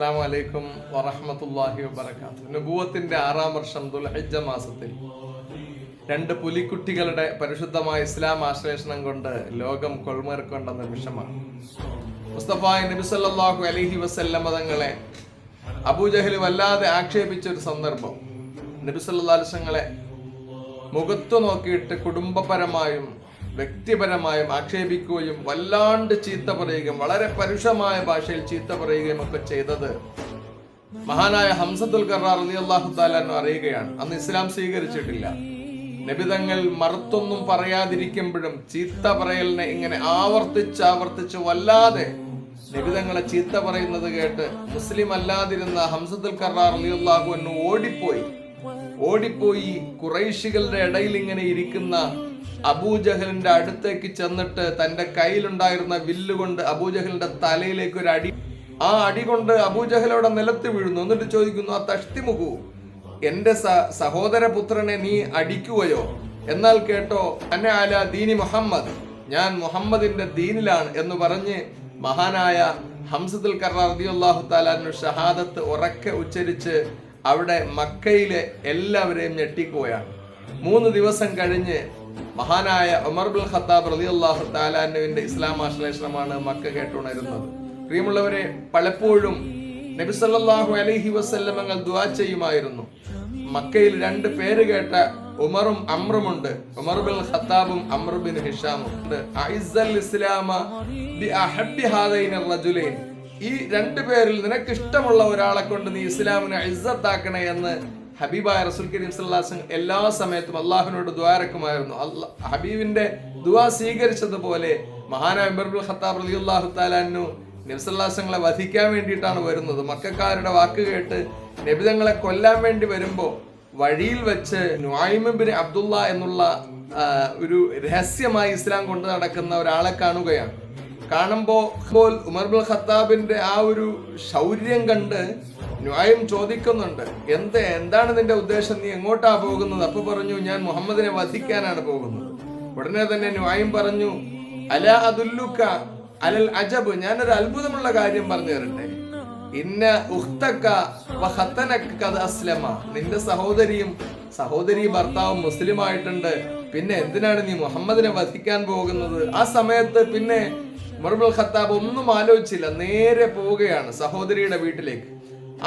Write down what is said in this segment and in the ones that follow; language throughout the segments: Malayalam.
അസ്സാമലൈക്കും വറഹമത്തല്ലാഹി വബർക്കാത്തു നബൂവത്തിന്റെ ആറാം വർഷം ദുൽഹജ്ജ മാസത്തിൽ രണ്ട് പുലിക്കുട്ടികളുടെ പരിശുദ്ധമായ ഇസ്ലാം ആശ്ലേഷണം കൊണ്ട് ലോകം കൊൾമേർക്കൊണ്ട നിമിഷമാണ്. മുസ്തഫായ നബി അലഹി മതങ്ങളെ തങ്ങളെ അബൂജഹൽ വല്ലാതെ ആക്ഷേപിച്ച ഒരു സന്ദർഭം. നബി സല്ലാസ്ങ്ങളെ മുഖത്തു നോക്കിയിട്ട് കുടുംബപരമായും വ്യക്തിപരമായും ആക്ഷേപിക്കുകയും വല്ലാണ്ട് ചീത്ത പറയുകയും വളരെ പരുഷമായ ഭാഷയിൽ ചീത്ത പറയുകയും ഒക്കെ ചെയ്തത് മഹാനായ ഹംസത്തുൽ കറാർ അലി അള്ളാഹു താലാൻ അറിയുകയാണ്. അന്ന് ഇസ്ലാം സ്വീകരിച്ചിട്ടില്ല. നബിതങ്ങൾ മറുത്തൊന്നും പറയാതിരിക്കുമ്പോഴും ചീത്ത പറയലിനെ ഇങ്ങനെ ആവർത്തിച്ച് ആവർത്തിച്ച് വല്ലാതെ നബിതങ്ങളെ ചീത്ത പറയുന്നത് കേട്ട് മുസ്ലിം അല്ലാതിരുന്ന ഹംസത്തുൽ കറാർ അലി അള്ളാഹു എന്ന് ഓടിപ്പോയി ഓടിപ്പോയി കുറൈശികളുടെ ഇടയിൽ ഇങ്ങനെ ഇരിക്കുന്ന അബൂജഹലിന്റെ അടുത്തേക്ക് ചെന്നിട്ട് തന്റെ കയ്യിലുണ്ടായിരുന്ന വില്ലുകൊണ്ട് അബൂജഹലിന്റെ തലയിലേക്ക് ഒരു അടി ആ അടി കൊണ്ട് അബൂജഹലോടെ നിലത്ത് വീഴുന്നു. എന്നിട്ട് ചോദിക്കുന്നു ആ തഷ്തിമുഖു എന്റെ സഹോദരപുത്രനെ നീ അടിക്കുകയോ? എന്നാൽ കേട്ടോ അന്നെ ആല ദീനി മുഹമ്മദ് ഞാൻ മുഹമ്മദിന്റെ ദീനിലാണ് എന്ന് പറഞ്ഞ് മഹാനായ ഹംസത്തുൽ കറാഹു താലാനു ഷഹാദത്ത് ഉറക്കെ ഉച്ചരിച്ച് അവിടെ മക്കയിലെ എല്ലാവരെയും ഞെട്ടിക്കുകയാണ്. മൂന്ന് ദിവസം കഴിഞ്ഞ് മഹാനായ ഉമർ ബുൽ ഖത്താബ് റലി അള്ളാഹു താലാനുവിന്റെ ഇസ്ലാം ആശ്ലേഷണമാണ് മക്ക കേട്ടുണരുന്നത്. പ്രിയമുള്ളവരെ പലപ്പോഴും നബി സല്ലല്ലാഹു അലൈഹി വസല്ലമങ്ങൾ ദുആ ചെയ്യുമായിരുന്നു. മക്കയിൽ രണ്ട് പേര് കേട്ട ഉമറും അമ്രുമുണ്ട് ഉമർ ബിൻ ഖത്താബും അമ്ര ബിൻ ഹിഷാമും ഈ രണ്ടു പേരിൽ നിനക്ക് ഇഷ്ടമുള്ള ഒരാളെ കൊണ്ട് നീ ഇസ്ലാമിനെ ഇസ്സത്താക്കണേ എന്ന് ഹബീബായ റസൂൽ കരീം സല്ലാസ് എല്ലാ സമയത്തും അള്ളാഹുവിനോട് ദ്വാരക്കുമായിരുന്നു അല്ല ഹബീബിന്റെ ദുവാ സ്വീകരിച്ചതുപോലെ മഹാനായ ഉമർ അലി ഖത്താബ് റളിയല്ലാഹു തആലാനു നബ്സല്ലാസങ്ങളെ വധിക്കാൻ വേണ്ടിയിട്ടാണ് വരുന്നത്. മക്കാരുടെ വാക്ക് കേട്ട് നബിതങ്ങളെ കൊല്ലാൻ വേണ്ടി വരുമ്പോൾ വഴിയിൽ വെച്ച് നുആയിമിബിൻ അബ്ദുള്ള എന്നുള്ള ഒരു രഹസ്യമായി ഇസ്ലാം കൊണ്ട് നടക്കുന്ന ഒരാളെ കാണുകയാണ്. കാണുമ്പോ ഇപ്പോൾ ഉമർ ബുൽ ഖത്താബിന്റെ ആ ഒരു ശൗര്യം കണ്ട് ന്യായം ചോദിക്കുന്നുണ്ട്. എന്ത് എന്താണ് നിന്റെ ഉദ്ദേശം? നീ എങ്ങോട്ടാ പോകുന്നത്? അപ്പൊ പറഞ്ഞു ഞാൻ മുഹമ്മദിനെ വധിക്കാനാണ് പോകുന്നത്. ഉടനെ തന്നെ ന്യായം പറഞ്ഞു അല അതുല്ലുക്ക അലൽ അജബ്. ഞാനൊരു അത്ഭുതമുള്ള കാര്യം പറഞ്ഞു തരട്ടെ. ഇന്ന ഉഖ്തക്ക അസ്ലമ. നിന്റെ സഹോദരിയും സഹോദരി ഭർത്താവും മുസ്ലിം ആയിട്ടുണ്ട് പിന്നെ എന്തിനാണ് നീ മുഹമ്മദിനെ വധിക്കാൻ പോകുന്നത്? ആ സമയത്ത് പിന്നെ ഉമർബുൽ ഖത്താബ് ഒന്നും ആലോചിച്ചില്ല നേരെ പോവുകയാണ് സഹോദരിയുടെ വീട്ടിലേക്ക്.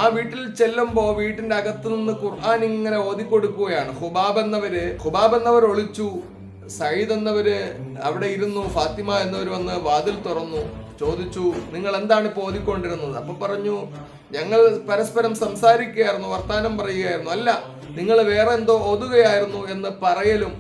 ആ വീട്ടിൽ ചെല്ലുമ്പോ വീട്ടിന്റെ അകത്തു നിന്ന് ഖുർആൻ ഇങ്ങനെ ഓതിക്കൊടുക്കുകയാണ്. ഹുബാബ് എന്നവര് ഹുബാബ് എന്നവർ ഒളിച്ചു സയ്യിദ് എന്നവര് അവിടെ ഇരുന്നു ഫാത്തിമ എന്നവർ വന്ന് വാതിൽ തുറന്നു ചോദിച്ചു നിങ്ങൾ എന്താണ് ഇപ്പോൾ ഓതിക്കൊണ്ടിരുന്നത്? അപ്പൊ പറഞ്ഞു ഞങ്ങൾ പരസ്പരം സംസാരിക്കുകയായിരുന്നു വർത്താനം പറയുകയായിരുന്നു. അല്ല നിങ്ങൾ വേറെ എന്തോ ഓതുകയായിരുന്നു എന്ന് പറയലും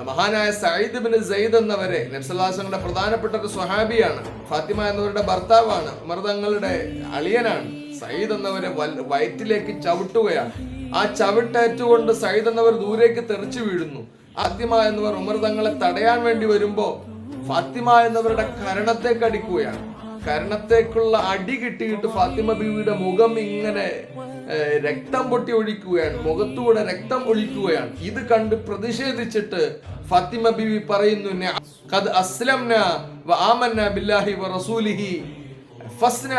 മഹാനായ സയ്യിദ് ബിൻ സയ്യിദ് എന്നവരെ നബ്സല്ലാസങ്ങളുടെ പ്രധാനപ്പെട്ട ഒരു സ്വഹാബിയാണ്. ഫാത്തിമ എന്നവരുടെ ഭർത്താവാണ്. ഉമർ തങ്ങളുടെ അളിയനാണ്. സയ്യിദ് എന്നവരെ വയറ്റിലേക്ക് ചവിട്ടുകയാണ്. ആ ചവിട്ടേറ്റുകൊണ്ട് സയ്യിദ് എന്നവർ ദൂരേക്ക് തെറിച്ചു വീഴുന്നു. ഫാത്തിമ എന്നവർ ഉമർ തങ്ങളെ തടയാൻ വേണ്ടി വരുമ്പോ ഫാത്തിമ എന്നവരുടെ കരണത്തെ അടിക്കുകയാണ് കരണത്തേക്കുള്ള അടി കിട്ടിയിട്ട് ഫാത്തിമ ബീവിയുടെ മുഖം ഇങ്ങനെ രക്തം പൊട്ടി ഒഴിക്കുകയാണ്. മുഖത്തൂടെ രക്തം ഒഴിക്കുകയാണ്. ഇത് കണ്ട് പ്രതിഷേധിച്ചിട്ട് ഫാത്തിമ ബീവി പറയുന്നു "ന- ഖദ് അസ്ലംന വ ആമന്ന ബില്ലാഹി വ റസൂലിഹി ഫസ്ന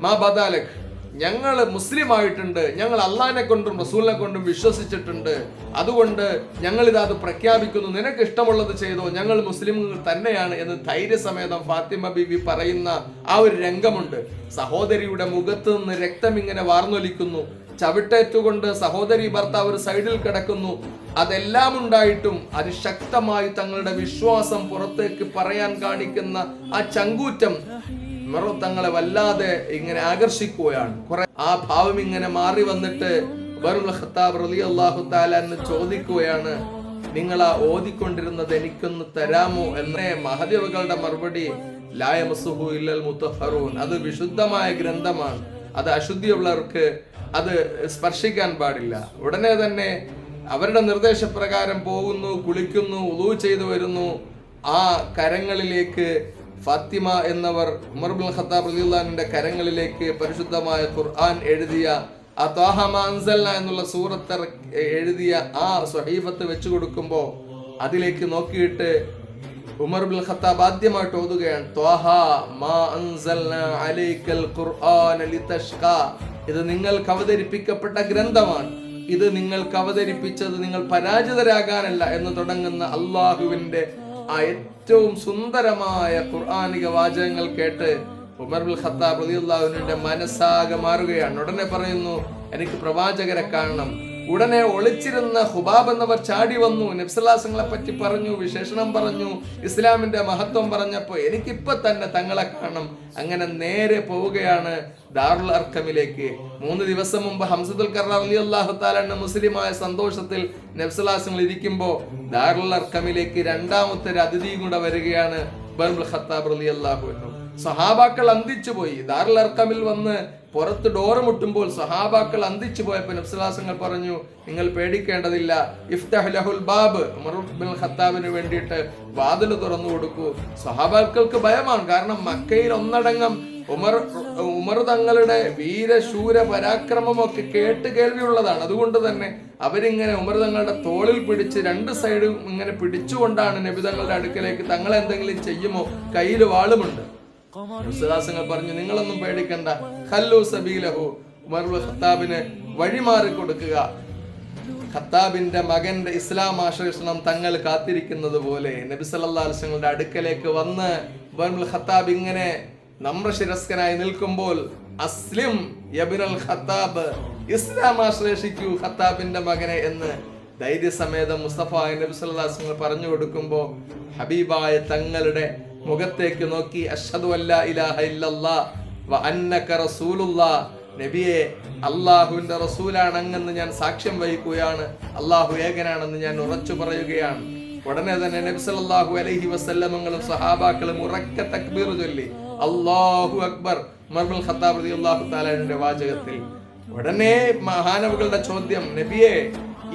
മാ ബദാലക്. ഞങ്ങൾ മുസ്ലിം ആയിട്ടുണ്ട് ഞങ്ങൾ അള്ളാഹിനെ കൊണ്ടും റസൂലിനെ കൊണ്ടും വിശ്വസിച്ചിട്ടുണ്ട്. അതുകൊണ്ട് ഞങ്ങൾ അത് പ്രഖ്യാപിക്കുന്നു. നിനക്ക് ഇഷ്ടമുള്ളത് ചെയ്തോ ഞങ്ങൾ മുസ്ലിമുകൾ തന്നെയാണ് എന്ന് ധൈര്യസമേതം ഫാത്തിമ ബീവി പറയുന്ന ആ ഒരു രംഗമുണ്ട്. സഹോദരിയുടെ മുഖത്ത് നിന്ന് രക്തം ഇങ്ങനെ വാർന്നൊലിക്കുന്നു. ചവിട്ടേറ്റുകൊണ്ട് സഹോദരി ഭർത്താവ് ഒരു സൈഡിൽ കിടക്കുന്നു. അതെല്ലാം ഉണ്ടായിട്ടും അതിശക്തമായി തങ്ങളുടെ വിശ്വാസം പുറത്തേക്ക് പറയാൻ കാണിക്കുന്ന ആ ചങ്കൂറ്റം മെറു തങ്ങളെ വല്ലാതെ ഇങ്ങനെ ആകർഷിക്കുകയാണ്. കുറെ ആ ഭാവം ഇങ്ങനെ മാറി വന്നിട്ട് എന്ന് ചോദിക്കുകയാണ് നിങ്ങൾ ആ ഓതിക്കൊണ്ടിരുന്നത് എനിക്കൊന്ന് തരാമോ? എന്ന. മഹദേവകളുടെ മറുപടി ലായമസുഹു ഇല്ലൽ മുത്തഹറൂൻ. അത് വിശുദ്ധമായ ഗ്രന്ഥമാണ്. അത് അശുദ്ധിയുള്ളവർക്ക് അത് സ്പർശിക്കാൻ പാടില്ല. ഉടനെ തന്നെ അവരുടെ നിർദ്ദേശപ്രകാരം പോകുന്നു കുളിക്കുന്നു ഉളു ചെയ്തു വരുന്നു. ആ കരങ്ങളിലേക്ക് ഫാത്തിമ എന്നവർ ഉമർബുൽ ഖത്താബ് റളിയല്ലാഹുവിന്റെ കരങ്ങളിലേക്ക് പരിശുദ്ധമായ ഖുർആൻ എഴുതിയ ആ ത്വാഹ എന്നുള്ള സൂറത്ത് എഴുതിയ ആ സ്വഹീഫത്ത് വെച്ചു കൊടുക്കുമ്പോൾ അതിലേക്ക് നോക്കിയിട്ട് ഉമർ ബിൻ ഖത്താബ് ആദ്യമായിട്ട് ഓതുകയാണ് അലൈക്കൽ ഇത് നിങ്ങൾക്ക് അവതരിപ്പിക്കപ്പെട്ട ഗ്രന്ഥമാണ്. ഇത് നിങ്ങൾക്ക് അവതരിപ്പിച്ചത് നിങ്ങൾ പരാജിതരാകാനല്ല എന്ന് തുടങ്ങുന്ന അള്ളാഹുവിന്റെ ആ ഏറ്റവും സുന്ദരമായ ഖുർആാനിക വാചകങ്ങൾ കേട്ട് ഉമർ ബിൻ ഖത്താബ് റളിയല്ലാഹുവിന്റെ മനസ്സാകെ മാറുകയാണ്. ഉടനെ പറയുന്നു എനിക്ക് പ്രവാചകരെ കാണണം. ഉടനെ ഒളിച്ചിരുന്ന ഹുബാബ് എന്നവർ ചാടി വന്നു. നബ്സല്ലാസങ്ങളെ പറ്റി പറഞ്ഞു വിശേഷണം പറഞ്ഞു ഇസ്ലാമിന്റെ മഹത്വം പറഞ്ഞപ്പോ എനിക്കിപ്പൊ തന്നെ തങ്ങളെ കാണണം. അങ്ങനെ നേരെ പോവുകയാണ് ദാറുൽ അർക്കമിലേക്ക് മൂന്ന് ദിവസം മുമ്പ് ഹംസദുൽ കറാർ അലി അള്ളാഹു താലെന്ന മുസ്ലിമായ സന്തോഷത്തിൽ നബ്സലാസങ്ങൾ ഇരിക്കുമ്പോ ദാറുൽ അർക്കമിലേക്ക് രണ്ടാമത്തെ ഒരു അതിഥി കൂടെ വരികയാണ് ബർബുൽ ഖത്താബ് അലി അള്ളാഹു സഹാബാക്കൾ അന്തിച്ചു പോയി. ദാറുൽ അർക്കമിൽ വന്ന് പുറത്ത് ഡോറ് മുട്ടുമ്പോൾ സഹാബാക്കൾ അന്തിച്ചു പോയപ്പോൾ നബ്സലാസങ്ങൾ പറഞ്ഞു നിങ്ങൾ പേടിക്കേണ്ടതില്ല. ഇഫ്തഹുൽ ബാബ്. ഉമർ ബിൻ ഖത്താബിന് വേണ്ടിയിട്ട് വാതിൽ തുറന്നു കൊടുക്കൂ. സഹാബാക്കൾക്ക് ഭയമാണ്. കാരണം മക്കയിൽ ഒന്നടങ്കം ഉമർ ഉമർ തങ്ങളുടെ വീരശൂര പരാക്രമമൊക്കെ കേട്ട് കേൾവിയുള്ളതാണ്. അതുകൊണ്ട് തന്നെ അവരിങ്ങനെ ഉമർ തങ്ങളുടെ തോളിൽ പിടിച്ച് രണ്ട് സൈഡും ഇങ്ങനെ പിടിച്ചുകൊണ്ടാണ് നബി തങ്ങളുടെ അടുക്കലേക്ക് തങ്ങളെന്തെങ്കിലും ചെയ്യുമോ? കയ്യിൽ വാളുമുണ്ട്. വിശ്വാസങ്ങൾ പറഞ്ഞു നിങ്ങളൊന്നും പേടിക്കണ്ട. ഹല്ലു സബീലഹു. ബിൻ ഖത്താബിന് വഴിമാറി കൊടുക്കുക. ഖത്താബിന്റെ മകന്റെ ഇസ്ലാം ആശ്ലേഷണം തങ്ങൾ കാത്തിരിക്കുന്നത് പോലെ. നബി വസല്ലമയുടെ അടുക്കലേക്ക് വന്ന് ഖത്താബ് ഇങ്ങനെ നമ്രശിരസ്കനായി നിൽക്കുമ്പോൾ അസ്ലിം യബിനൽ ഖത്താബ് ഇസ്ലാം ആശ്ലേഷിക്കൂ ഖത്താബിന്റെ മകനെ എന്ന് ധൈര്യസമേതം മുസ്തഫ നബി പറഞ്ഞു കൊടുക്കുമ്പോൾ ഹബീബായ തങ്ങളുടെ മുഖത്തേക്ക് നോക്കി അഷ്ഹദു അല്ലാ ഇലാഹ ഇല്ലല്ലാ വ അന്നക റസൂലുല്ലാ നബിയെ അള്ളാഹുവിന്റെ റസൂലാണ് അങ്ങെന്ന് ഞാൻ സാക്ഷ്യം വഹിക്കുകയാണ്. അള്ളാഹു ഏകനാണെന്ന് ഞാൻ ഉറച്ചു പറയുകയാണ്. ഉടനെ തന്നെ നബി സല്ലല്ലാഹു അലൈഹി വസല്ലമങ്ങളും സഹാബാക്കളും ഉറക്കെ തക്ബീർ ചൊല്ലി. അള്ളാഹു അക്ബർ മർബുൽ ഖത്താബ് വാചകത്തിൽ. ഉടനെ മഹാനവുകളുടെ ചോദ്യം നബിയെ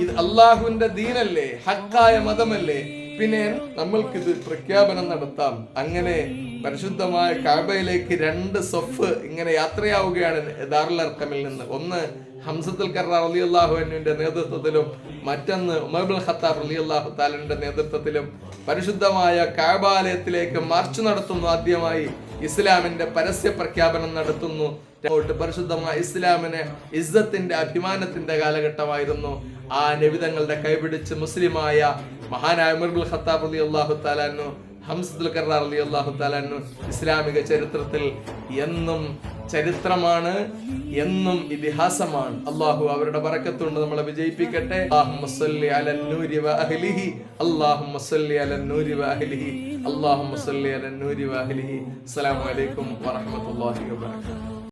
ഇത് അള്ളാഹുവിന്റെ ദീനല്ലേ? ഹക്കായ മതമല്ലേ? പിന്നെ നമ്മൾക്കിത് പ്രഖ്യാപനം നടത്താം. അങ്ങനെ പരിശുദ്ധമായ കാബയിലേക്ക് രണ്ട് സൊഫ് ഇങ്ങനെ യാത്രയാവുകയാണ് ദാറുൽ അർക്കമിൽ നിന്ന്. ഒന്ന് ഹംസത്തുൽ കറാർ അലി അള്ളാഹുവിന്റെ നേതൃത്വത്തിലും മറ്റൊന്ന് ഉമർബുൽ ഖത്താബ് അലി അള്ളാഹു താലുവിന്റെ നേതൃത്വത്തിലും പരിശുദ്ധമായ കാബാലയത്തിലേക്ക് മാർച്ച് നടത്തുന്നു ആദ്യമായി ഇസ്ലാമിന്റെ പരസ്യ പ്രഖ്യാപനം നടത്തുന്നു. പരിശുദ്ധമായ ഇസ്ലാമിന് ഇസ്സത്തിന്റെ അഭിമാനത്തിന്റെ കാലഘട്ടമായിരുന്നു. ആ നബിതങ്ങളുടെ കൈപിടിച്ച് മുസ്ലിമായ മഹാനായ മിർബുൽ ഖത്താബ് അലി അള്ളാഹു താലാനു ഹംസത്തുൽ കറാർ അലി അള്ളാഹു താലാനു ഇസ്ലാമിക ചരിത്രത്തിൽ എന്നും ചരിത്രമാണ് എന്നും ഇതിഹാസമാണ്. അള്ളാഹു അവരുടെ പറക്കത്തുണ്ട് നമ്മളെ വിജയിപ്പിക്കട്ടെ. അസ്സലാമു അലൈക്കും വറഹ്മത്തുള്ളാഹി വബറകാതുഹു